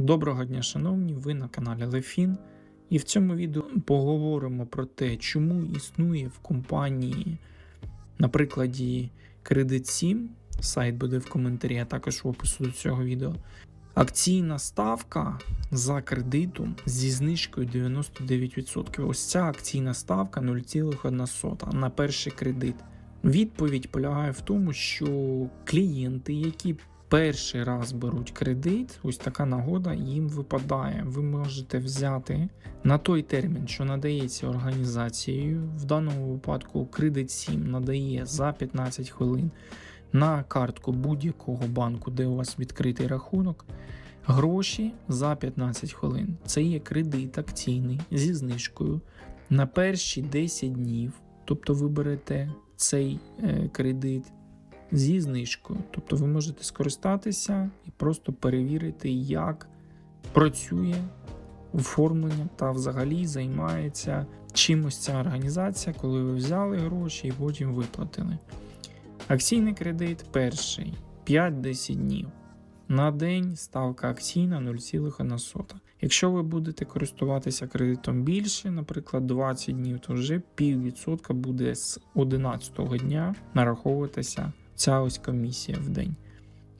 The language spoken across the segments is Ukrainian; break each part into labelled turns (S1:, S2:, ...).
S1: Доброго дня, шановні! Ви на каналі Лефін. І в цьому відео поговоримо про те, чому існує в компанії, на прикладі Credit 7, сайт буде в коментарі, а також в опису до цього відео. Акційна ставка за кредитом зі знижкою 99%. Ось ця акційна ставка 0,1 на перший кредит. Відповідь полягає в тому, що клієнти, які перший раз беруть кредит, ось така нагода їм випадає. Ви можете взяти на той термін, що надається організацією. В даному випадку кредит 7 надає за 15 хвилин на картку будь-якого банку, де у вас відкритий рахунок. Гроші за 15 хвилин. Це є кредит акційний зі знижкою на перші 10 днів. Тобто ви берете цей е, кредит зі знижкою. Тобто ви можете скористатися і просто перевірити, як працює оформлення та взагалі займається чимось ця організація, коли ви взяли гроші і потім виплатили. Акційний кредит перший 5-10 днів. На день ставка акційна 0,1. Якщо ви будете користуватися кредитом більше, наприклад, 20 днів, то вже піввідсотка буде з 11 дня нараховуватися ця ось комісія в день.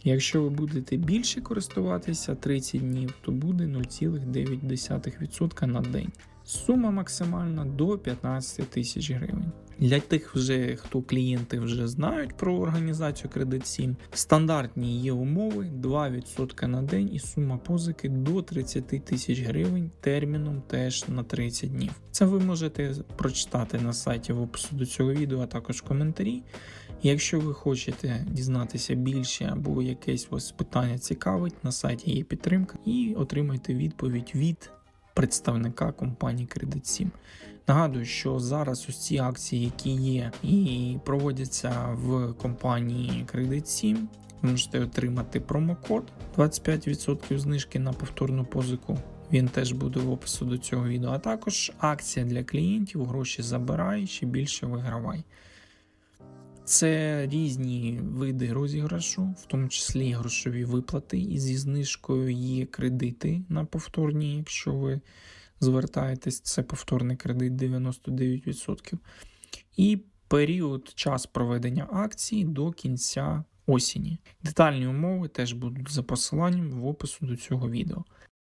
S1: Якщо ви будете більше користуватися 30 днів, то буде 0,9% на день. Сума максимальна до 15 тисяч гривень. Для тих, вже, хто клієнти вже знають про організацію Кредит 7, стандартні є умови 2% на день і сума позики до 30 тисяч гривень терміном теж на 30 днів. Це ви можете прочитати на сайті в опису до цього відео, а також коментарі. Якщо ви хочете дізнатися більше або якесь вас питання цікавить, на сайті є підтримка і отримайте відповідь від представника компанії Credit 7. Нагадую, що зараз ці акції, які є і проводяться в компанії Credit 7, ви можете отримати промокод 25% знижки на повторну позику. Він теж буде в опису до цього відео. А також акція для клієнтів, гроші забирай, ще більше вигравай. Це різні види розіграшу, в тому числі грошові виплати, і зі знижкою є кредити на повторні, якщо ви звертаєтесь, це повторний кредит 99%. І період час проведення акції до кінця осені. Детальні умови теж будуть за посиланням в опису до цього відео.